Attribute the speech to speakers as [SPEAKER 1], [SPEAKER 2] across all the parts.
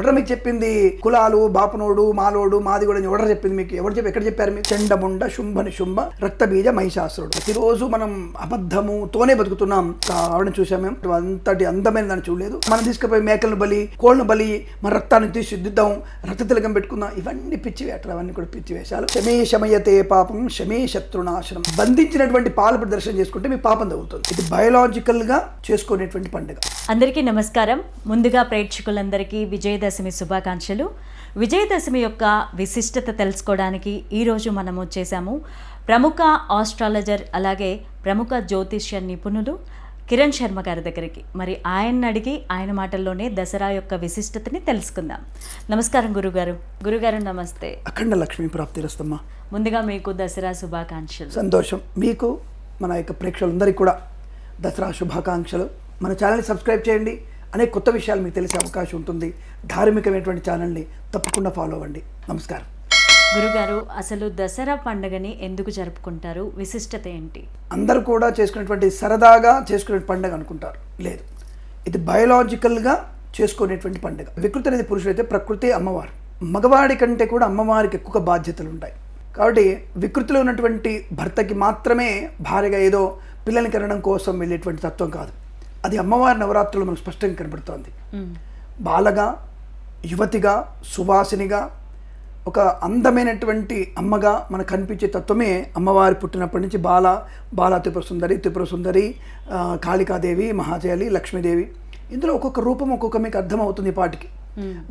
[SPEAKER 1] ఎవరు మీకు చెప్పింది? కులాలు బాపనోడు మాలోడు మాది కూడా ఎవరు చెప్పింది మీకు? ఎవరు చెప్పి ఎక్కడ చెప్పారు మీకు చండముండ శుంభ నిశుంభ రక్తబీజ మహిషాసురుడు. ప్రతిరోజు మనం అబద్ధముతోనే బతుకుతున్నాం. ఆవిడని చూసాం మేము. అంతటి అందమైన దాన్ని చూడలేదు. మనం తీసుకుపోయి మేకలను బలి కోళ్ళను బలి మన రక్తాన్ని తీసి శుద్ధిద్దాం రక్త తిలకం పెట్టుకుందాం. ఇవన్నీ పిచ్చి వేటలు. అవన్నీ కూడా పిచ్చి వేషాలు. శమే శమయతే పాపం శమే శత్రునాశనం. బంధించినటువంటి పాలు దర్శనం చేసుకుంటే మీ పాపం తగ్గుతుంది ఇది బయలాజికల్గా చేసుకునేటువంటి పండుగ.
[SPEAKER 2] అందరికీ నమస్కారం. ముందుగా ప్రేక్షకులందరికీ విజయదశమి శుభాకాంక్షలు. విజయదశమి యొక్క విశిష్టత తెలుసుకోవడానికి ఈరోజు మనం వచ్చేసాము ప్రముఖ ఆస్ట్రాలజర్ అలాగే ప్రముఖ జ్యోతిష్య నిపుణులు కిరణ్ శర్మ గారి దగ్గరికి. మరి ఆయన్ని అడిగి ఆయన మాటల్లోనే దసరా యొక్క విశిష్టతని తెలుసుకుందాం. నమస్కారం గురుగారు. గురుగారు నమస్తే.
[SPEAKER 1] అఖండ లక్ష్మీ ప్రాప్తి రస్తమ్మా.
[SPEAKER 2] ముందుగా మీకు దసరా శుభాకాంక్షలు.
[SPEAKER 1] సంతోషం. మీకు మన యొక్క ప్రేక్షకులందరికీ కూడా దసరా శుభాకాంక్షలు. మన ఛానల్ని సబ్స్క్రైబ్ చేయండి. అనేక కొత్త విషయాలు మీకు తెలిసే అవకాశం ఉంటుంది. ధార్మికమైనటువంటి ఛానల్ని తప్పకుండా ఫాలో అవ్వండి. నమస్కారం.
[SPEAKER 2] గురుగారు అసలు దసరా పండుగని ఎందుకు జరుపుకుంటారు? విశిష్టత ఏంటి?
[SPEAKER 1] అందరూ కూడా చేసుకునేటువంటి సరదాగా చేసుకునే పండుగ అనుకుంటారు. లేదు. ఇది బయోలాజికల్గా చేసుకునేటువంటి పండుగ. వికృతి అనేది పురుషుడైతే ప్రకృతి అమ్మవారు. మగవాడి కంటే కూడా అమ్మవారికి ఎక్కువ బాధ్యతలు ఉంటాయి. కాబట్టి వికృతిలో ఉన్నటువంటి భర్తకి మాత్రమే భార్యగా ఏదో పిల్లల్ని కనడం కోసం వెళ్ళేటువంటి తత్వం కాదు. అది అమ్మవారి నవరాత్రులు మనకు స్పష్టంగా కనబడుతోంది. బాలగా యువతిగా సువాసినిగా ఒక అందమైనటువంటి అమ్మగా మనకు కనిపించే తత్వమే అమ్మవారి పుట్టినప్పటి నుంచి బాల బాల త్రిపుర సుందరి త్రిపుర సుందరి కాళికాదేవి మహాజలి లక్ష్మీదేవి. ఇందులో ఒక్కొక్క రూపం ఒక్కొక్క మీకు అర్థమవుతుంది పాటికి.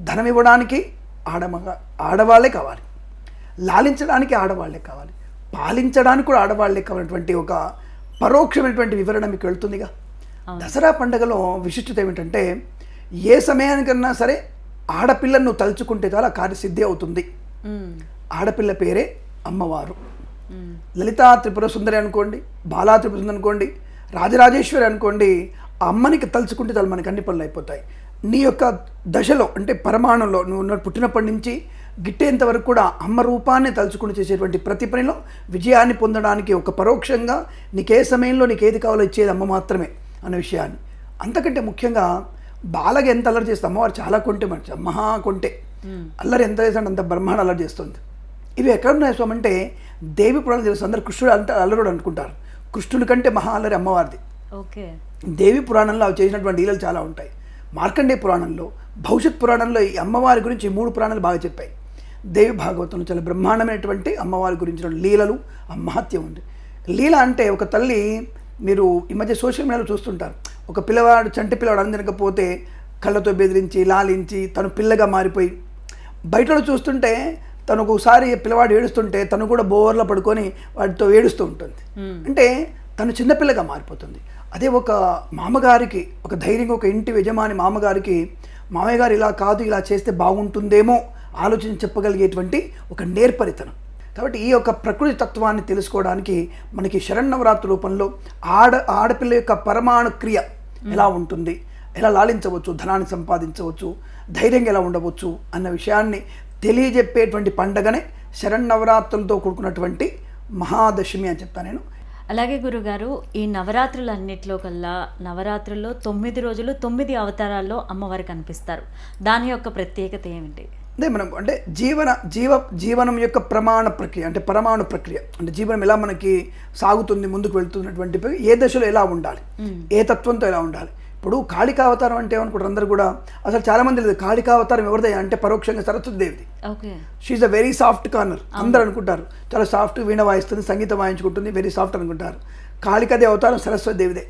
[SPEAKER 1] ధనం ఇవ్వడానికి ఆడమగ ఆడవాళ్ళే కావాలి. లాలించడానికి ఆడవాళ్ళే కావాలి. పాలించడానికి కూడా ఆడవాళ్ళే కావాలన్నటువంటి ఒక పరోక్షమైనటువంటి వివరణ మీకు వెళ్తుందిగా. దసరా పండుగలో విశిష్టత ఏమిటంటే ఏ సమయానికన్నా సరే ఆడపిల్లను తలుచుకుంటే చాలా కార్యసిద్ధి అవుతుంది. ఆడపిల్ల పేరే అమ్మవారు.
[SPEAKER 2] మ్మ్.
[SPEAKER 1] లలితా త్రిపుర సుందరి అనుకోండి బాలా త్రిపుర సుందరి అనుకోండి రాజరాజేశ్వరి అనుకోండి అమ్మనికి తలుచుకుంటే చాలు మనకి అన్ని పనులు అయిపోతాయి. నీ యొక్క దశలో అంటే పరమాణంలో నువ్వు పుట్టినప్పటి నుంచి గిట్టేంత వరకు కూడా అమ్మ రూపాన్ని తలుచుకుని చేసేటువంటి ప్రతి పనిలో విజయాన్ని పొందడానికి ఒక పరోక్షంగా నీకు ఏ సమయంలో నీకు ఏది కావాలో ఇచ్చేది అమ్మ మాత్రమే. అనే విషయాన్ని. అంతకంటే ముఖ్యంగా బాలగా ఎంత అల్లరి చేస్తే అమ్మవారు చాలా కొంటే మంచి మహా కొంటే. అల్లరి ఎంత చేస్తాడు అంత బ్రహ్మాండ అల్లరి చేస్తుంది. ఇవి ఎక్కడ ఉన్నాయి స్వామి అంటే దేవి పురాణం తెలుసు అందరు కృష్ణుడు అంటే అల్లరుడు అనుకుంటారు. కృష్ణుడి కంటే మహా అల్లరి అమ్మవారిది.
[SPEAKER 2] ఓకే.
[SPEAKER 1] దేవి పురాణంలో అవి చేసినటువంటి లీలలు చాలా ఉంటాయి. మార్కండే పురాణంలో భవిష్యత్ పురాణంలో ఈ అమ్మవారి గురించి మూడు పురాణాలు బాగా చెప్పాయి. దేవి భాగవతంలో చాలా బ్రహ్మాండమైనటువంటి అమ్మవారి గురించిన లీలలు ఆ మహత్యం ఉంది. లీల అంటే ఒక తల్లి మీరు ఈ మధ్య సోషల్ మీడియాలో చూస్తుంటారు. ఒక పిల్లవాడు చంటి పిల్లవాడు అందరికపోతే కళ్ళతో బెదిరించి లాలించి తను పిల్లగా మారిపోయి బయటలో చూస్తుంటే తను ఒకసారి పిల్లవాడు ఏడుస్తుంటే తను కూడా బోర్లో పడుకొని వాటితో ఏడుస్తూ ఉంటుంది. అంటే తను చిన్నపిల్లగా మారిపోతుంది. అదే ఒక మామగారికి ఒక ధైర్యంగా ఒక ఇంటి యజమాని మామగారికి మామయ్య గారు ఇలా కాదు ఇలా చేస్తే బాగుంటుందేమో ఆలోచన చెప్పగలిగేటువంటి ఒక నేర్పరితనం. కాబట్టి ఈ యొక్క ప్రకృతి తత్వాన్ని తెలుసుకోవడానికి మనకి శరణవరాత్రి రూపంలో ఆడ ఆడపిల్ల యొక్క పరమాణు క్రియ ఎలా ఉంటుంది? ఎలా లాలించవచ్చు? ధనాన్ని సంపాదించవచ్చు? ధైర్యంగా ఎలా ఉండవచ్చు? అన్న విషయాన్ని తెలియజెప్పేటువంటి పండగనే శరణవరాత్రులతో కూడుకున్నటువంటి మహాదశమి అని చెప్తాను నేను.
[SPEAKER 2] అలాగే గురుగారు ఈ నవరాత్రులు అన్నిట్లో కల్లా నవరాత్రుల్లో తొమ్మిది రోజులు తొమ్మిది అవతారాల్లో అమ్మవారు కనిపిస్తారు. దాని యొక్క ప్రత్యేకత ఏమిటి?
[SPEAKER 1] అదే మనం అంటే జీవన జీవ జీవనం యొక్క ప్రమాణ ప్రక్రియ అంటే పరమాణు ప్రక్రియ. అంటే జీవనం ఎలా మనకి సాగుతుంది ముందుకు వెళ్తున్నటువంటి ఏ దశలో ఎలా ఉండాలి ఏ తత్వంతో ఎలా ఉండాలి. ఇప్పుడు కాళికావతారం అంటే ఏమనుకుంటారు అందరూ కూడా అసలు చాలా మంది లేదు. కాళికావతారం ఎవరిదే అంటే పరోక్షంగా Saraswati దేవిది. She a very soft corner అందరూ అనుకుంటారు. చాలా సాఫ్ట్ వీణ వాయిస్తుంది సంగీతం వాయించుకుంటుంది వెరీ సాఫ్ట్ అనుకుంటారు. కాళికాది అవతారం సరస్వతి దేవిదే.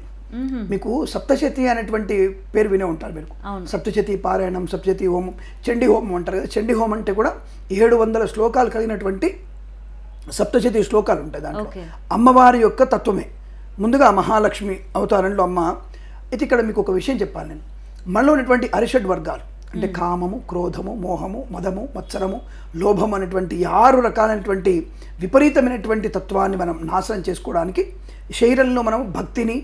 [SPEAKER 1] మీకు సప్తశతి అనేటువంటి పేరు వినే ఉంటారు మీరు. సప్తశతి పారాయణం సప్తశతి హోమం చండీ హోమం అంటారు కదా. చండీ హోమం అంటే కూడా ఏడు వందల శ్లోకాలు కలిగినటువంటి సప్తశతి శ్లోకాలు ఉంటాయి దాంట్లో. అమ్మవారి యొక్క తత్వమే. ముందుగా మహాలక్ష్మి అవతారంలో అమ్మ. అయితే ఇక్కడ మీకు ఒక విషయం చెప్పాలి నేను. మనలో ఉన్నటువంటి అరిషడ్ వర్గాలు అంటే కామము క్రోధము మోహము మదము మత్సరము లోభం అనేటువంటి ఆరు రకాలైనటువంటి విపరీతమైనటువంటి తత్వాన్ని మనం నాశనం చేసుకోవడానికి శరీరంలో మనం భక్తిని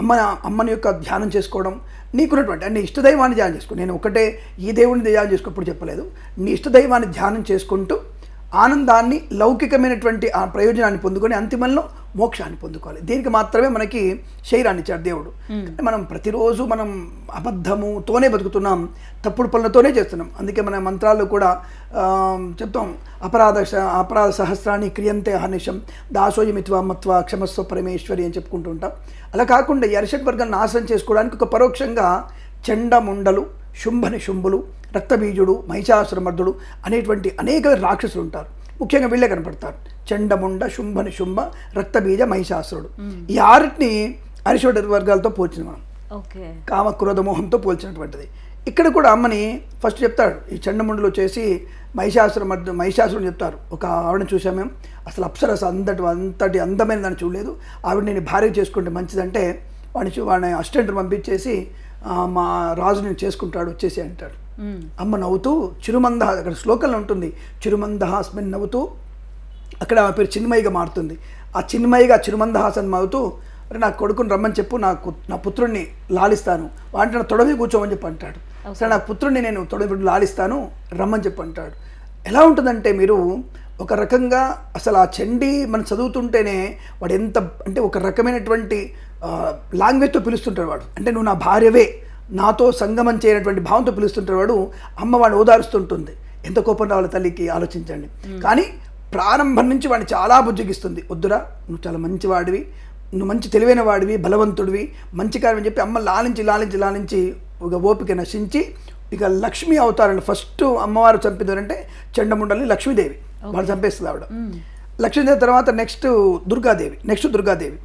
[SPEAKER 1] అమ్మ అమ్మని యొక్క ధ్యానం చేసుకోవడం నీకున్నటువంటి అంటే ఇష్టదైవాన్ని ధ్యానం చేసుకో. నేను ఒకటే ఈ దేవుడిని ధ్యానం చేసుకోప్పుడు చెప్పలేదు. నీ ఇష్టదైవాన్ని ధ్యానం చేసుకుంటూ ఆనందాన్ని లౌకికమైనటువంటి ఆ ప్రయోజనాన్ని పొందుకొని అంతిమంలో మోక్షాన్ని పొందుకోవాలి. దీనికి మాత్రమే మనకి శరీరాన్ని ఇచ్చాడు దేవుడు. మనం ప్రతిరోజు మనం అబద్ధముతోనే బతుకుతున్నాం తప్పుడు పనులతోనే చేస్తున్నాం. అందుకే మన మంత్రాల్లో కూడా చెప్తాం అపరాధ అపరాధ సహస్రాన్ని క్రియంతే హనిషం దాసోయమిత్వ మత్వ క్షమస్వ పరమేశ్వరి అని చెప్పుకుంటూ ఉంటాం. అలా కాకుండా ఈ అరిషట్ వర్గాన్ని నాశనం చేసుకోవడానికి ఒక పరోక్షంగా చండముండలు శుంభని శుంభులు రక్తబీజుడు మహిషాసురమర్దుడు అనేటువంటి అనేక రాక్షసులు ఉంటారు. ముఖ్యంగా వీళ్ళే కనపడతారు. చండముండ శుంభని శుంభ రక్తబీజ మహిషాసురుడు. ఈ ఆరిటిని అరిషోడ వర్గాలతో పోల్చింది మనం.
[SPEAKER 2] ఓకే.
[SPEAKER 1] కామ క్రోధ మోహంతో పోల్చినటువంటిది. ఇక్కడ కూడా అమ్మని ఫస్ట్ చెప్తాడు ఈ చండముండలు వచ్చేసి మహిషాసుర మధ్య మహిషాసురుని చెప్తారు. ఒక ఆవిడని చూసాం మేము. అసలు అప్సరస అంతటి అంతటి అందమైన దాన్ని చూడలేదు. ఆవిడ నేను భార్య చేసుకుంటే మంచిదంటే వాడిని చూ- వాడిని అసిస్టెంట్ పంపించేసి "ఆ, మా రాజు నేను చేసుకుంటాడు వచ్చేసి అంటాడు.
[SPEAKER 2] మ్మ్.
[SPEAKER 1] అమ్మ నవ్వుతూ చిరుమంద అక్కడ శ్లోకంలో ఉంటుంది చిరుమందహాస్మిన్ నవ్వుతూ అక్కడ ఆమె పేరు చిన్మయిగా మారుతుంది. ఆ చిన్మయిగా చిరుమందహాసన్ అవుతూ అరే నా కొడుకుని రమ్మని చెప్పు నాకు నా పుత్రుడిని లాలిస్తాను. వాంటి నా తొడవి కూర్చోమని చెప్పి అంటాడు. సరే నా పుత్రుడిని నేను తొడవి లాలిస్తాను రమ్మని చెప్పి అంటాడు. ఎలా ఉంటుందంటే మీరు ఒక రకంగా అసలు ఆ చండీ మనం చదువుతుంటేనే వాడు ఎంత అంటే ఒక రకమైనటువంటి లాంగ్వేజ్తో పిలుస్తుంటాడు వాడు. అంటే నువ్వు నా భార్యవే నాతో సంగమం చేయనటువంటి భావంతో పిలుస్తుంటాడు వాడు అమ్మ వాడిని ఓదారుస్తుంటుంది. ఎంత కోపం రావాలి తల్లికి ఆలోచించండి. కానీ ప్రారంభం నుంచి వాడిని చాలా బుజ్జగిస్తుంది. వద్దురా నువ్వు చాలా మంచివాడివి నువ్వు మంచి తెలివైన వాడివి బలవంతుడివి మంచి కార్యం అని చెప్పి అమ్మ లాలించి లాలించి లాలించి ఒక ఓపిక నశించి ఇక లక్ష్మీ అవతారాన్ని ఫస్ట్ అమ్మవారు చంపింది అంటే చండముండల్ని లక్ష్మీదేవి. వాళ్ళు చంపేస్తుంది ఆవిడ. లక్ష్మీదేవి తర్వాత నెక్స్ట్ దుర్గాదేవి నెక్స్ట్ దుర్గాదేవి.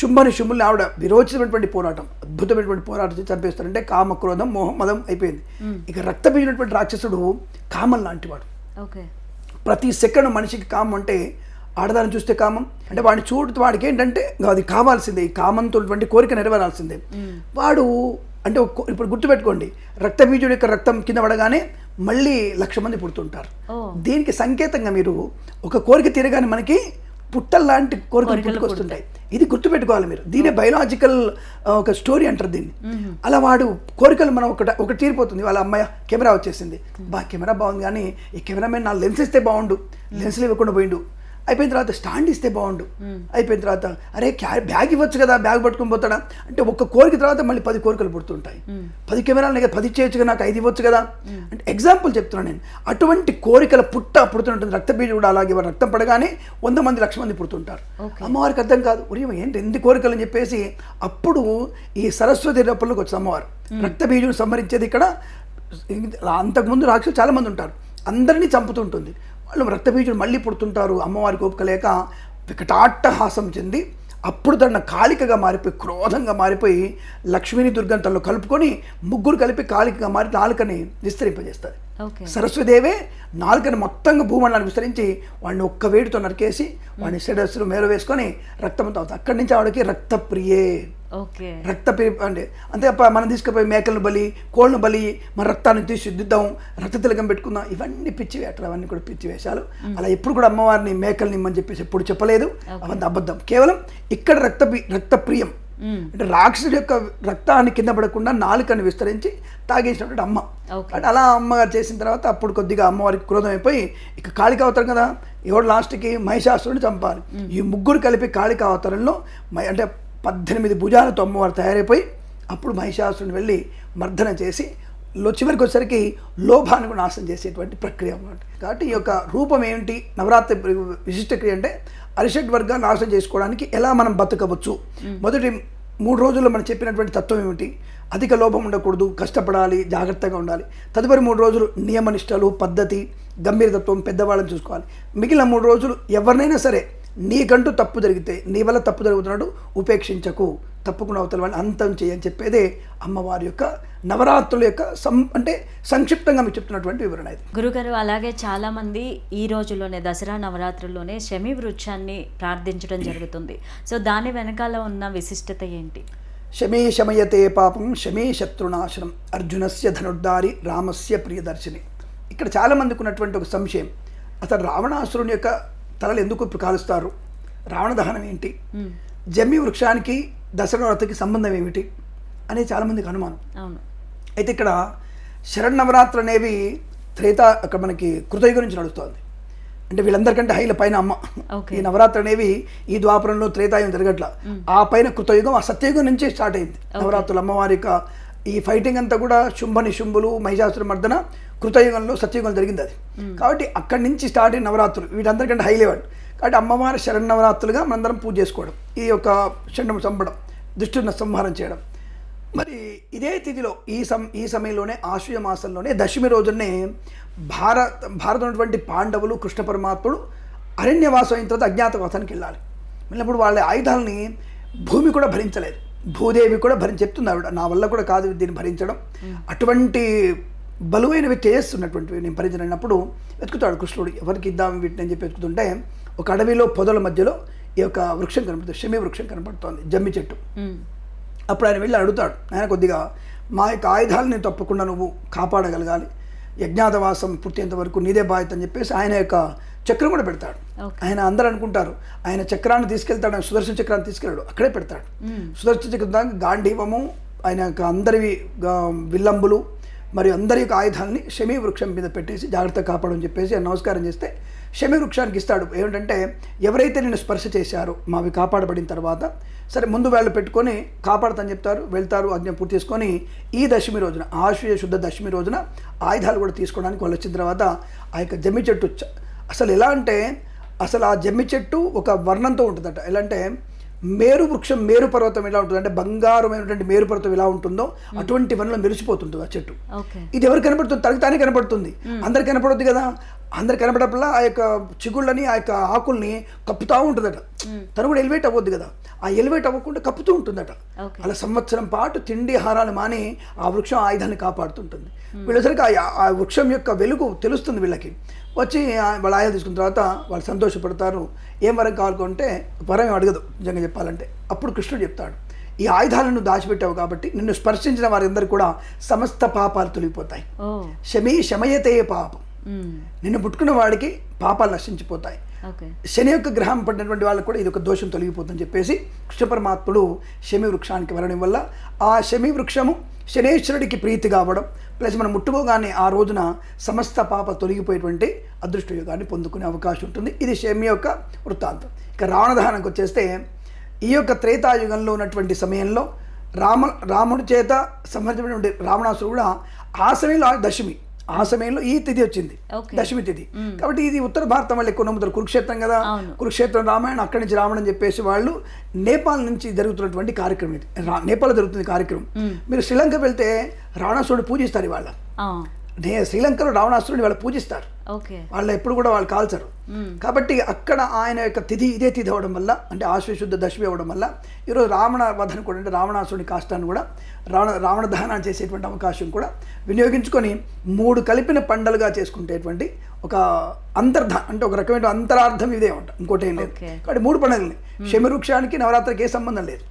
[SPEAKER 1] శుంభని శుంభుల్ని ఆవిడ విరోచితమైనటువంటి పోరాటం అద్భుతమైనటువంటి పోరాటం చేసి చంపేస్తారంటే కామ క్రోధం మోహం మదం అయిపోయింది ఇక రక్తబీజినటువంటి రాక్షసుడు కామం లాంటివాడు
[SPEAKER 2] ఓకే.
[SPEAKER 1] ప్రతి సెకండ్ మనిషికి కామం అంటే ఆడదాన్ని చూస్తే కామం. అంటే వాడిని చూడు వాడికి ఏంటంటే అది కావాల్సిందే ఈ కామంతో కోరిక నెరవేరాల్సిందే. వాడు అంటే ఇప్పుడు గుర్తుపెట్టుకోండి రక్తబీజుడి యొక్క రక్తం కింద పడగానే మళ్ళీ లక్ష మంది పుడుతుంటారు. దీనికి సంకేతంగా మీరు ఒక కోరిక తీరగానే మనకి పుట్టల్లాంటి కోరికలు పుట్టుకొస్తుంటాయి. ఇది గుర్తుపెట్టుకోవాలి మీరు. దీనే బయలాజికల్ ఒక స్టోరీ అంటారు దీన్ని. అలా వాడు కోరికలు మనం ఒకటి ఒకటి తీరిపోతుంది. వాళ్ళ అమ్మాయి కెమెరా వచ్చేసింది. బా కెమెరా బాగుంది కానీ ఈ కెమెరామెన్ నా లెన్స్ ఇస్తే బాగుండు. లెన్స్లు ఇవ్వకుండా పోయిండు. అయిపోయిన తర్వాత స్టాండ్ ఇస్తే బాగుండు. అయిపోయిన తర్వాత అరే క్యా బ్యాగ్ ఇవ్వచ్చు కదా బ్యాగ్ పట్టుకొని పోతాడా? అంటే ఒక్క కోరిక తర్వాత మళ్ళీ పది కోరికలు పుడుతుంటాయి. పది కెమెరాలు కదా పది చేయొచ్చు కదా నాకు ఐదు ఇవ్వచ్చు కదా? అంటే ఎగ్జాంపుల్ చెప్తున్నాను నేను. అటువంటి కోరికల పుట్ట పుడుతుంటుంది రక్తబీజం కూడా అలాగే రక్తం పడగానే వంద మంది లక్ష మంది పుడుతుంటారు. అమ్మవారికి అర్థం కాదు. ఉదయం ఏంటి ఎన్ని కోరికలు అని చెప్పేసి అప్పుడు ఈ సరస్వతి రూపంలోకి వచ్చింది అమ్మవారు. రక్తబీజం సంహరించేది ఇక్కడ. అంతకుముందు రాక్షసులు చాలా మంది ఉంటారు. అందరినీ చంపుతుంటుంది. వాళ్ళు రక్తబీజుడు మళ్ళీ పుడుతుంటారు. అమ్మవారికి ఓపిక లేక వికటాట్టహాసం చెంది అప్పుడు తన కాళికగా మారిపోయి క్రోధంగా మారిపోయి లక్ష్మీని దుర్గని తనలో కలుపుకొని ముగ్గురు కలిపి కాళికగా మారి నాలుకని విస్తరింపజేస్తుంది.
[SPEAKER 2] ఓకే.
[SPEAKER 1] సరస్వదేవే నాలుకని మొత్తంగా భూమండలాన్ని విస్తరించి వాడిని ఒక్క వేడితో నరికేసి వాడిని శిరస్సులు మేర వేసుకొని రక్తం తాగుతుంది అక్కడి నుంచి ఆవిడకి రక్తప్రియే. రక్త అంటే అంతే మనం తీసుకుపోయి మేకలను బలి కోళ్ళను బలి మన రక్తాన్ని తీసి శుద్ధిద్దాం రక్త తిలకం పెట్టుకుందాం ఇవన్నీ పిచ్చి వేటలు అవన్నీ కూడా పిచ్చి వేషాలు. అలా ఎప్పుడు కూడా అమ్మవారిని మేకల్ని ఇమ్మని చెప్పేసి ఎప్పుడు చెప్పలేదు. అవంతా అబద్ధం కేవలం ఇక్కడ రక్త రక్త ప్రియం. అంటే రాక్షసుడి యొక్క రక్తాన్ని కింద పడకుండా నాలుకని విస్తరించి తాగేసినటువంటి అమ్మ. అంటే అలా అమ్మగారు చేసిన తర్వాత అప్పుడు కొద్దిగా అమ్మవారికి క్రోధం అయిపోయి ఇక కాళిక అవతారం కదా ఎవడు లాస్ట్కి మహిషాసురుని చంపాలి. ఈ ముగ్గురు కలిపి కాళిక అవతారంలో అంటే పద్దెనిమిది భుజాలతో అమ్మవారు తయారైపోయి అప్పుడు మహిషాసురుని వెళ్ళి మర్దన చేసి లో చివరికి వచ్చేసరికి లోభాన్ని కూడా నాశనం చేసేటువంటి ప్రక్రియ అన్నమాట. కాబట్టి ఈ యొక్క రూపం ఏంటి నవరాత్రి విశిష్ట క్రియ అంటే అరిషడ్ వర్గాన్ని నాశనం చేసుకోవడానికి ఎలా మనం బతకవచ్చు? మొదటి మూడు రోజుల్లో మనం చెప్పినటువంటి తత్వం ఏమిటి? అధిక లోభం ఉండకూడదు కష్టపడాలి జాగ్రత్తగా ఉండాలి. తదుపరి మూడు రోజులు నియమనిష్టలు పద్ధతి గంభీరతత్వం పెద్దవాళ్ళని చూసుకోవాలి. మిగిలిన మూడు రోజులు ఎవరినైనా సరే నీకంటూ తప్పు జరిగితే నీ వల్ల తప్పు జరుగుతున్నాడు ఉపేక్షించకు. తప్పకుండా అవతల వాళ్ళని అంతం చేయని చెప్పేదే అమ్మవారి యొక్క నవరాత్రుల యొక్క సం అంటే సంక్షిప్తంగా మీకు చెప్తున్నటువంటి వివరణ ఇది.
[SPEAKER 2] గురుగారు అలాగే చాలా మంది ఈ రోజుల్లోనే దసరా నవరాత్రుల్లోనే శమి వృక్షాన్ని ప్రార్థించడం జరుగుతుంది. సో దాని వెనకాల ఉన్న విశిష్టత ఏంటి?
[SPEAKER 1] శమే శమయతే పాపం శమే శత్రునాశనం అర్జునస్య ధనుర్ధారి రామస్య ప్రియదర్శిని. ఇక్కడ చాలామందికి ఉన్నటువంటి ఒక సంశయం. అతను రావణాసురుని యొక్క తలలు ఎందుకు కాలుస్తారు? రావణ దహనం ఏంటి?
[SPEAKER 2] మ్మ్.
[SPEAKER 1] జమ్మి వృక్షానికి దసరా సంబంధం ఏమిటి? అనేది చాలామందికి అనుమానం. అయితే ఇక్కడ శరణ్ నవరాత్రులు అనేవి త్రేత అక్కడ మనకి కృతయుగ నుంచి నడుస్తోంది. అంటే వీళ్ళందరికంటే హైల పైన అమ్మ. ఈ నవరాత్రి అనేవి ఈ ద్వాపరంలో త్రేతాయుగం జరగట్ల. ఆ పైన కృతయుగం ఆ సత్యయుగం నుంచే స్టార్ట్ అయింది. నవరాత్రులు అమ్మవారి యొక్క ఈ ఫైటింగ్ అంతా కూడా శుంభ నిశుంభులు మహిషాసుర మర్దన కృతయుగంలో సత్యయుగం జరిగింది అది. కాబట్టి అక్కడి నుంచి స్టార్ట్ అయిన నవరాత్రులు వీటందరికంటే హై లెవెల్. కాబట్టి అమ్మవారి శరణవరాత్రులుగా మనందరం పూజ చేసుకోవడం ఈ యొక్క షండం చంపడం దుష్టుని సంహారం చేయడం. మరి ఇదే తిథిలో ఈ సమ ఈ సమయంలోనే ఆశ్వయ మాసంలోనే దశమి రోజునే భారత భారత ఉన్నటువంటి పాండవులు కృష్ణ పరమాత్ముడు అరణ్యవాసం అయిన తర్వాత అజ్ఞాతవాసానికి వెళ్ళాలి. వెళ్ళినప్పుడు వాళ్ళ ఆయుధాలని భూమి కూడా భరించలేదు. భూదేవి కూడా భరించి చెప్తుంది ఆవిడ నా వల్ల కూడా కాదు దీన్ని భరించడం. అటువంటి బలువైనవి చేస్తున్నటువంటివి నేను భరించనప్పుడు వెతుకుతాడు కృష్ణుడు. ఎవరికి ఇద్దాం వీటిని అని చెప్పి వెతుకుతుంటే ఒక అడవిలో పొదల మధ్యలో ఈ యొక్క వృక్షం కనపడుతుంది షమి వృక్షం కనపడుతోంది జమ్మి చెట్టు. అప్పుడు ఆయన వెళ్ళి అడుగుతాడు ఆయన కొద్దిగా మా యొక్క ఆయుధాలని తప్పకుండా నువ్వు కాపాడగలగాలి. యజ్ఞాతవాసం పుట్టేంత వరకు నీదే బాధ్యత అని చెప్పేసి ఆయన యొక్క చక్రం కూడా పెడతాడు. ఆయన అందరూ అనుకుంటారు ఆయన చక్రాన్ని తీసుకెళ్తాడు ఆయన సుదర్శన చక్రాన్ని తీసుకెళ్ళాడు అక్కడే పెడతాడు. సుదర్శన చక్రం గాంధీవము ఆయన యొక్క అందరివి విల్లంబులు మరియు అందరి యొక్క ఆయుధాన్ని శమీ వృక్షం మీద పెట్టేసి జాగ్రత్తగా కాపాడని చెప్పేసి నమస్కారం చేస్తే శమీ వృక్షానికి ఇస్తాడు. ఏమిటంటే ఎవరైతే నేను స్పర్శ చేశారో మావి కాపాడబడిన తర్వాత సరే ముందు వాళ్ళు పెట్టుకొని కాపాడతని చెప్తారు వెళ్తారు ఆజ్ఞ పూర్తి చేసుకొని ఈ దశమి రోజున ఆశ్వయ శుద్ధ దశమి రోజున ఆయుధాలు కూడా తీసుకోవడానికి వాళ్ళు వచ్చిన తర్వాత ఆ యొక్క జమ్మి చెట్టు అసలు ఎలా అంటే అసలు ఆ జమ్మి చెట్టు ఒక వర్ణంతో ఉంటుందట. ఎలా అంటే మేరు వృక్షం మేరు పర్వతం ఎలా ఉంటుంది అంటే బంగారమైనటువంటి మేరు పర్వతం ఎలా ఉంటుందో అటువంటి వనంలో మెరిసిపోతుంటుంది ఆ చెట్టు. ఇది ఎవరు కనపడుతుంది? తనకి తానే కనపడుతుంది. అందరు కనపడొద్దు కదా. అందరు కనపడప్పుల్లా ఆ యొక్క చిగుళ్ళని ఆ యొక్క ఆకుల్ని కప్పుతూ ఉంటుందట. తను కూడా ఎలివేట్ అవ్వద్దు కదా. ఆ ఎలివేట్ అవ్వకుండా కప్పుతూ ఉంటుందట. అలా సంవత్సరం పాటు తిండి ఆహారాలు మాని ఆ వృక్షం ఆయుధాన్ని కాపాడుతుంటుంది. వీళ్ళసరికి ఆ వృక్షం యొక్క వెలుగు తెలుస్తుంది వీళ్ళకి. వచ్చి వాళ్ళ ఆయుధాలు తీసుకున్న తర్వాత వాళ్ళు సంతోషపడతారు. ఏం వరం కావాలనుకుంటే వరం అడగదు నిజంగా చెప్పాలంటే. అప్పుడు కృష్ణుడు చెప్తాడు ఈ ఆయుధాలను దాచిపెట్టావు కాబట్టి నిన్ను స్పర్శించిన వారందరూ కూడా సమస్త పాపాలు తొలగిపోతాయి. శమీ శమయతే పాపం. నిన్ను పుట్టుకున్న వాడికి పాపాలు నశించిపోతాయి. శని యొక్క గ్రహం పడినటువంటి వాళ్ళకు కూడా ఇది ఒక దోషం తొలగిపోతుందని చెప్పేసి కృష్ణ పరమాత్ముడు శమి వృక్షానికి వెళ్ళడం వల్ల ఆ శమి వృక్షము శనేశ్వరుడికి ప్రీతి కావడం ప్లస్ మనం ముట్టుకోగానే ఆ రోజున సమస్త పాప తొలగిపోయేటువంటి అదృష్ట యుగాన్ని పొందుకునే అవకాశం ఉంటుంది. ఇది శమి యొక్క వృత్తాంతం. ఇక రావణ వచ్చేస్తే ఈ యొక్క త్రేతాయుగంలో ఉన్నటువంటి సమయంలో రామ రాముడి చేత సంహరించినటువంటి రావణాసురుడు కూడా ఆ సమయంలో దశమి ఆ సమయంలో ఈ తిథి వచ్చింది. దశమి తిథి. కాబట్టి ఇది ఉత్తర భారతం వాళ్ళు ఎక్కువ నమ్ముతారు. కురుక్షేత్రం కదా. కురుక్షేత్రం రామాయణం అక్కడి నుంచి రావడం చెప్పేసి వాళ్ళు నేపాల్ నుంచి జరుగుతున్నటువంటి కార్యక్రమం ఇది. నేపాల్ జరుగుతుంది కార్యక్రమం. మీరు శ్రీలంక వెళ్తే రావణాసురుడు పూజిస్తారు ఇవాళ.
[SPEAKER 2] ఆ,
[SPEAKER 1] నే శ్రీలంకలో రావణాసురుడిని వాళ్ళు పూజిస్తారు. వాళ్ళు ఎప్పుడు కూడా వాళ్ళు కాల్చరు. కాబట్టి అక్కడ ఆయన యొక్క తిథి ఇదే తిథి అవ్వడం వల్ల అంటే ఆశ్వశుద్ధ దశమి అవ్వడం వల్ల ఈరోజు రావణ వధన కూడా అంటే రావణాసురుడి కాష్టాన్ని కూడా రావణ రావణ దహనం చేసేటువంటి అవకాశం కూడా వినియోగించుకొని మూడు కలిపిన పండలుగా చేసుకునేటువంటి ఒక అంతర్ధ అంటే ఒక రకమైన అంతరార్థం ఇదే ఉంటాం ఇంకోటి ఏం లేదు. కాబట్టి మూడు పండుగలని శమివృక్షానికి నవరాత్రికి ఏ సంబంధం లేదు.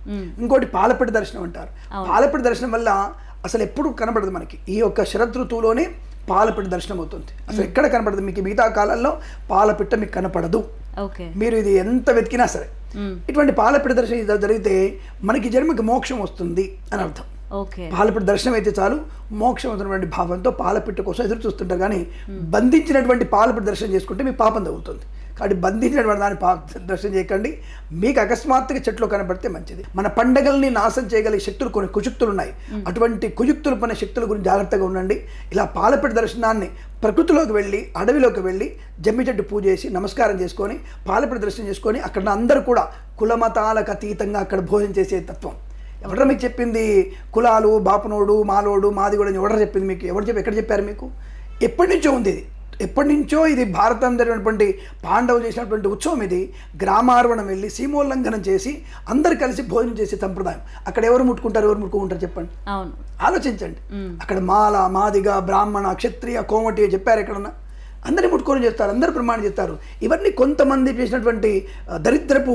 [SPEAKER 1] ఇంకోటి పాలపెట్టి దర్శనం అంటారు. పాలపెట్టి దర్శనం వల్ల అసలు ఎప్పుడు కనబడదు మనకి. ఈ యొక్క శరద్ ఋతువులోనే పాలపిట్ట దర్శనం అవుతుంది అసలు ఎక్కడ కనపడదు మీకు మిగతా కాలాల్లో పాలపిట్ట మీకు కనపడదు.
[SPEAKER 2] ఓకే.
[SPEAKER 1] మీరు ఇది ఎంత వెతికినా సరే. ఇటువంటి పాలపిట్ట దర్శనం జరిగితే మనకి జన్మకి మోక్షం వస్తుంది అని అర్థం. పాలపిట్ట దర్శనం అయితే చాలు మోక్షం అవుతున్నటువంటి భావంతో పాలపిట్ట కోసం ఎదురు చూస్తుంటారు. కానీ బంధించినటువంటి పాలపిట్ట దర్శనం చేసుకుంటే మీ పాపం తగ్గుతుంది. కాబట్టి బంధించినటువంటి దాన్ని దర్శనం చేయకండి. మీకు అకస్మాత్తుగా చెట్లు కనబడితే మంచిది. మన పండగల్ని నాశనం చేయగలిగే శక్తులు కొన్ని కుయుక్తులు ఉన్నాయి. అటువంటి కుయుక్తులు పనే శక్తుల గురించి జాగ్రత్తగా ఉండండి. ఇలా పాలపిట్ట దర్శనాన్ని ప్రకృతిలోకి వెళ్ళి అడవిలోకి వెళ్ళి జమ్మి చెట్టు పూజ చేసి నమస్కారం చేసుకొని పాలపిట్ట దర్శనం చేసుకొని అక్కడ అందరూ కూడా కులమతాలకు అతీతంగా అక్కడ భోజనం చేసే తత్వం. ఎవడ మీకు చెప్పింది? కులాలు బాపనోడు మాలోడు మాది కూడా ఎవడ చెప్పింది మీకు? ఎవరు చెప్పి ఎక్కడ చెప్పారు మీకు? ఎప్పటి నుంచో ఉంది ఇది. ఎప్పటి నుంచో ఇది భారతం జరిగినటువంటి పాండవులు చేసినటువంటి ఉత్సవం ఇది. గ్రామార్వణం వెళ్ళి సీమోల్లంఘనం చేసి అందరు కలిసి భోజనం చేసే సంప్రదాయం. అక్కడ ఎవరు ముట్టుకుంటారు ఎవరు ముట్టుకుంటారు చెప్పండి?
[SPEAKER 2] అవును.
[SPEAKER 1] ఆలోచించండి. అక్కడ మాల మాదిగ బ్రాహ్మణ క్షత్రియ కోమటి చెప్పారు ఎక్కడన్నా? అందరినీ ముట్టుకొని చేస్తారు అందరు ప్రమాణం చేస్తారు. ఇవన్నీ కొంతమంది చేసినటువంటి దరిద్రపు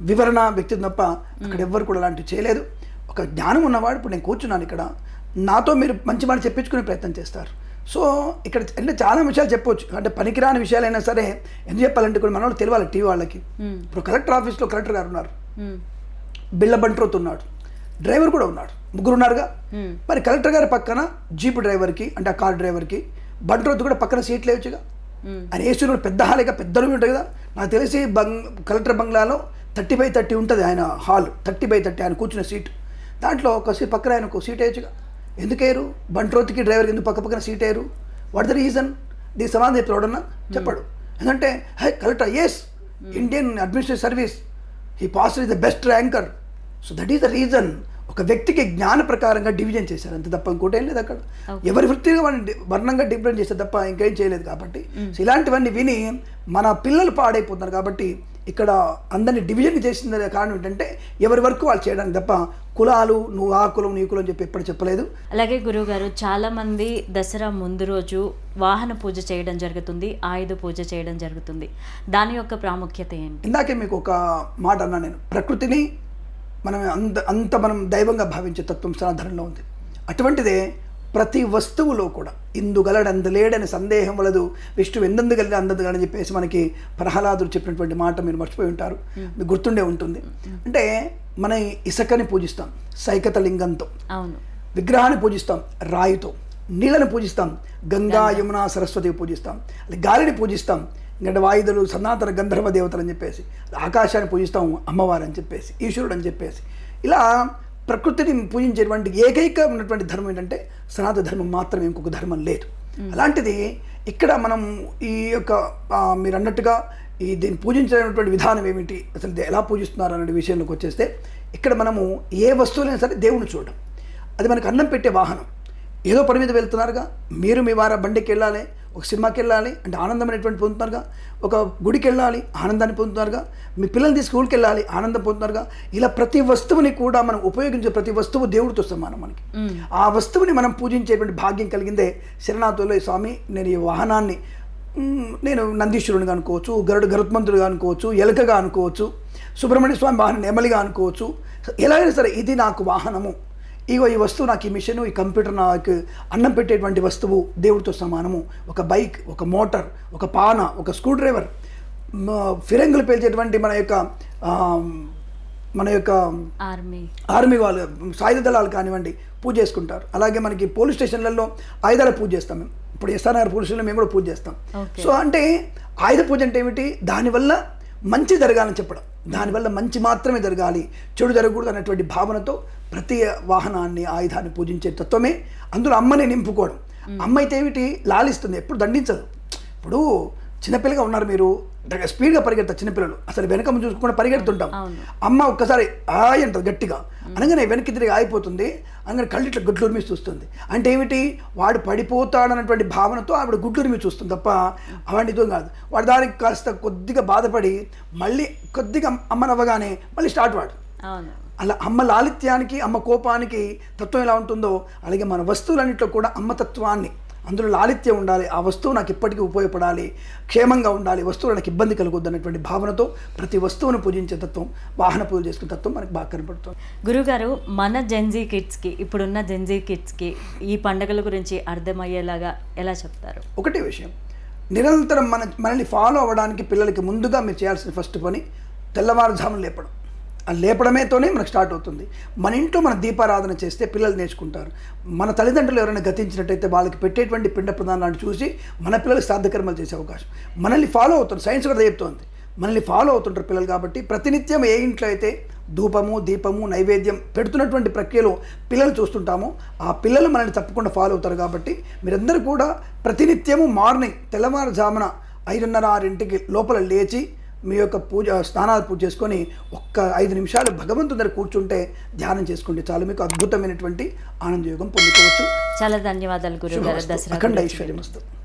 [SPEAKER 1] వివరణ వ్యక్తి తప్ప అక్కడ ఎవ్వరు కూడా అలాంటివి చేయలేదు. ఒక జ్ఞానం ఉన్నవాడు ఇప్పుడు నేను కూర్చున్నాను ఇక్కడ. నాతో మీరు మంచి మాట చెప్పించుకునే ప్రయత్నం చేస్తారు. సో ఇక్కడ అంటే చాలా విషయాలు చెప్పొచ్చు. అంటే పనికిరాని విషయాలైనా సరే ఎందుకు చెప్పాలంటే కూడా మన వాళ్ళు తెలియాలి టీవీ వాళ్ళకి. ఇప్పుడు కలెక్టర్ ఆఫీస్లో కలెక్టర్ గారు ఉన్నారు. బిళ్ళ బంట్రోత్ ఉన్నాడు. డ్రైవర్ కూడా ఉన్నాడు. ముగ్గురు ఉన్నారుగా. మరి కలెక్టర్ గారి పక్కన జీప్ డ్రైవర్కి అంటే ఆ కార్ డ్రైవర్కి బంట్రోత్ కూడా పక్కన సీట్లు లేవచ్చుగా. ఆయన ఏసీ పెద్ద హాల్ ఇక పెద్ద రూమ్ ఉంటుంది కదా. నాకు తెలిసి బంగ్ కలెక్టర్ బంగ్లాలో థర్టీ బై థర్టీ ఉంటుంది ఆయన హాల్. థర్టీ బై థర్టీ ఆయన కూర్చున్న సీట్. దాంట్లో ఒక సీట్ పక్కన ఆయన ఒక సీట్ వేయచ్చుగా. ఎందుకు వేయరు బంట్రోత్కి డ్రైవర్కి ఎందుకు పక్క పక్కన సీట్ వేయరు? వాట్ ద రీజన్ దీనికి సమాధానం చెప్తాడు ఎవడన్నా చెప్పాడు. ఎందుకంటే high collector as Indian administrative service he pass is the best ranker so that is the reason ఒక వ్యక్తికి జ్ఞాన ప్రకారంగా డివిజన్ చేశారు. అంతే తప్ప ఇంకోటి ఏం లేదు అక్కడ. ఎవరి వృత్తిగా డి- వర్ణంగా డిఫరెంట్ చేశారు తప్ప ఇంకేం చేయలేదు కాబట్టి. సో ఇలాంటివన్నీ విని మన పిల్లలు పాడైపోతున్నారు కాబట్టి ఇక్కడ అందరినీ డివిజన్ చేసిన కారణం ఏంటంటే ఎవరి వరకు వాళ్ళు చేయడానికి తప్ప కులాలు నువ్వు ఆ కులం నీ కులం అని చెప్పి ఎప్పుడు చెప్పలేదు.
[SPEAKER 2] అలాగే గురువుగారు చాలామంది దసరా ముందు రోజు వాహన పూజ చేయడం జరుగుతుంది ఆయుధ పూజ చేయడం జరుగుతుంది. దాని యొక్క ప్రాముఖ్యత ఏంటి?
[SPEAKER 1] ఇందాకే మీకు ఒక మాట అన్నా నేను. ప్రకృతిని మనం అంత అంత మనం దైవంగా భావించే తత్వం సనాతనంలో ఉంది. అటువంటిదే ప్రతి వస్తువులో కూడా ఇందుగలడు అందులేడని సందేహం వలదు విష్ణు ఎందెందు కలిగి అందందు అని చెప్పేసి మనకి ప్రహ్లాదుడు చెప్పినటువంటి మాట మీరు మర్చిపోయి ఉంటారు. మీకు గుర్తుండే ఉంటుంది. అంటే మన ఇసుకని పూజిస్తాం సైకత లింగంతో.
[SPEAKER 2] అవును.
[SPEAKER 1] విగ్రహాన్ని పూజిస్తాం రాయితో. నీళ్ళని పూజిస్తాం గంగా యమున సరస్వతి పూజిస్తాం. అది గాలిని పూజిస్తాం ఇంకా వాయుధులు సనాతన గంధర్వ దేవతలు అని చెప్పేసి ఆకాశాన్ని పూజిస్తాం అమ్మవారు అని చెప్పేసి ఈశ్వరుడు అని చెప్పేసి. ఇలా ప్రకృతిని పూజించేటువంటి ఏకైక ఉన్నటువంటి ధర్మం ఏంటంటే సనాతన ధర్మం మాత్రమే ఇంకొక ధర్మం లేదు. అలాంటిది ఇక్కడ మనం ఈ యొక్క మీరు అన్నట్టుగా ఈ దీన్ని పూజించేటువంటి విధానం ఏమిటి అసలు ఎలా పూజిస్తున్నారు అనే విషయంలోకి వచ్చేస్తే ఇక్కడ మనము ఏ వస్తువులైనా సరే దేవుని చూడడం. అది మనకు అన్నం పెట్టే వాహనం. ఏదో పని మీద వెళ్తున్నారుగా మీరు మీ వార బండికి వెళ్ళాలి ఒక సినిమాకి వెళ్ళాలి అంటే ఆనందం అనేటువంటి పొందుతున్నారుగా. ఒక గుడికి వెళ్ళాలి ఆనందాన్ని పొందుతున్నారుగా. మీ పిల్లల్ని స్కూల్కి వెళ్ళాలి ఆనందం పొందుతున్నారుగా. ఇలా ప్రతి వస్తువుని కూడా మనం ఉపయోగించే ప్రతి వస్తువు దేవుడితో సమానం మనకి. ఆ వస్తువుని మనం పూజించేటువంటి భాగ్యం కలిగిందే శరణాథుల్లో ఈ స్వామి. నేను ఈ వాహనాన్ని నేను నందీశ్వరునిగా అనుకోవచ్చు గరుడు గరుత్మంతుడిగా అనుకోవచ్చు ఎలుకగా అనుకోవచ్చు సుబ్రహ్మణ్య స్వామి వాహనం నెమలిగా అనుకోవచ్చు. ఎలాగైనా సరే ఇది నాకు వాహనము. ఇగో ఈ వస్తువు నాకు ఈ మిషన్ ఈ కంప్యూటర్ నాకు అన్నం పెట్టేటువంటి వస్తువు దేవుడితో సమానము. ఒక బైక్ ఒక మోటార్ ఒక పాన ఒక స్క్రూ డ్రైవర్ ఫిరంగులు పేల్చేటువంటి మన యొక్క మన యొక్క
[SPEAKER 2] ఆర్మీ.
[SPEAKER 1] ఆర్మీ వాళ్ళు సాయుధ దళాలు కానివ్వండి పూజ చేసుకుంటారు. అలాగే మనకి పోలీస్ స్టేషన్లలో ఆయుధాల పూజ చేస్తాం మేము. ఇప్పుడు ఎస్ఆర్ఆర్ పోలీస్ స్టేషన్లో మేము కూడా పూజ చేస్తాం. సో అంటే ఆయుధ పూజ అంటే ఏమిటి? దానివల్ల మంచి జరగాలని చెప్పడం. దానివల్ల మంచి మాత్రమే జరగాలి. చెడు జరగకూడదు అనేటువంటి భావనతో ప్రతి వాహనాన్ని ఆయుధాన్ని పూజించే తత్వమే అందులో అమ్మని నింపుకోవడం. అమ్మ అయితే ఏమిటి? లాలిస్తుంది. ఎప్పుడు దండించదు. ఇప్పుడు చిన్నపిల్లగా ఉన్నారు మీరు. స్పీడ్గా పరిగెడతారు చిన్నపిల్లలు. అసలు వెనక ముందు చూసుకుండా పరిగెడుతుంటాం. అమ్మ ఒక్కసారి ఆయ అంటది గట్టిగా. అనగానే వెనక్కి తిరిగి ఆగిపోతుంది. అనగానే కళ్ళు ఇట్లా గుడ్లూరి మీద చూస్తుంది. అంటే ఏమిటి? వాడు పడిపోతాడన్నటువంటి భావనతో ఆవిడ గుడ్లూరి మీద చూస్తుంది తప్ప అవన్నీ కాదు. వాడు దానికి కాస్త కొద్దిగా బాధపడి మళ్ళీ కొద్దిగా అమ్మ నవ్వగానే మళ్ళీ స్టార్ట్ వాడు. అలా అమ్మ లాలిత్యానికి అమ్మ కోపానికి తత్వం ఎలా ఉంటుందో అలాగే మన వస్తువులన్నింటిలో కూడా అమ్మ తత్వాన్ని అందులో లాలిత్యం ఉండాలి ఆ వస్తువు నాకు ఇప్పటికీ ఉపయోగపడాలి క్షేమంగా ఉండాలి వస్తువులు నాకు ఇబ్బంది కలగొద్దు అన్నటువంటి భావనతో ప్రతి వస్తువును పూజించే తత్వం వాహన పూజ చేసుకునే తత్వం మనకు బాగా కనపడుతుంది.
[SPEAKER 2] గురుగారు మన జెన్జీ కిడ్స్కి ఇప్పుడున్న జెన్జీ కిడ్స్కి ఈ పండుగల గురించి అర్థమయ్యేలాగా ఎలా చెప్తారు?
[SPEAKER 1] ఒకటే విషయం. నిరంతరం మన మనల్ని ఫాలో అవ్వడానికి పిల్లలకి ముందుగా మీరు చేయాల్సిన ఫస్ట్ పని తెల్లవారుజామున లేపడం. లేపడమేతోనే మనకు స్టార్ట్ అవుతుంది. మన ఇంట్లో మన దీపారాధన చేస్తే పిల్లలు నేర్చుకుంటారు. మన తల్లిదండ్రులు ఎవరైనా గతించినట్టయితే వాళ్ళకి పెట్టేటువంటి పిండ ప్రదానాన్ని చూసి మన పిల్లలకు శ్రాద్ధకర్మలు చేసే అవకాశం. మనల్ని ఫాలో అవుతుంది సైన్స్ కూడా చెప్తోంది. మనల్ని ఫాలో అవుతుంటారు పిల్లలు కాబట్టి ప్రతినిత్యం ఏ ఇంట్లో అయితే ధూపము దీపము నైవేద్యం పెడుతున్నటువంటి ప్రక్రియలో పిల్లలు చూస్తుంటామో ఆ పిల్లలు మనల్ని తప్పకుండా ఫాలో అవుతారు కాబట్టి మీరందరూ కూడా ప్రతినిత్యము మార్నింగ్ తెల్లవారుజామున ఐదున్నర ఆరింటికి లోపల లేచి మీ యొక్క పూజ స్నానాలు పూజ చేసుకొని ఒక్క ఐదు నిమిషాలు భగవంతుని దగ్గర కూర్చుంటే ధ్యానం చేసుకుంటే చాలు. మీకు అద్భుతమైనటువంటి ఆనందయోగం పొందుకోవచ్చు.
[SPEAKER 2] చాలా ధన్యవాదాలు గురుగారు.
[SPEAKER 1] అఖండ
[SPEAKER 2] గురించి
[SPEAKER 1] ఐశ్వర్యమస్తు.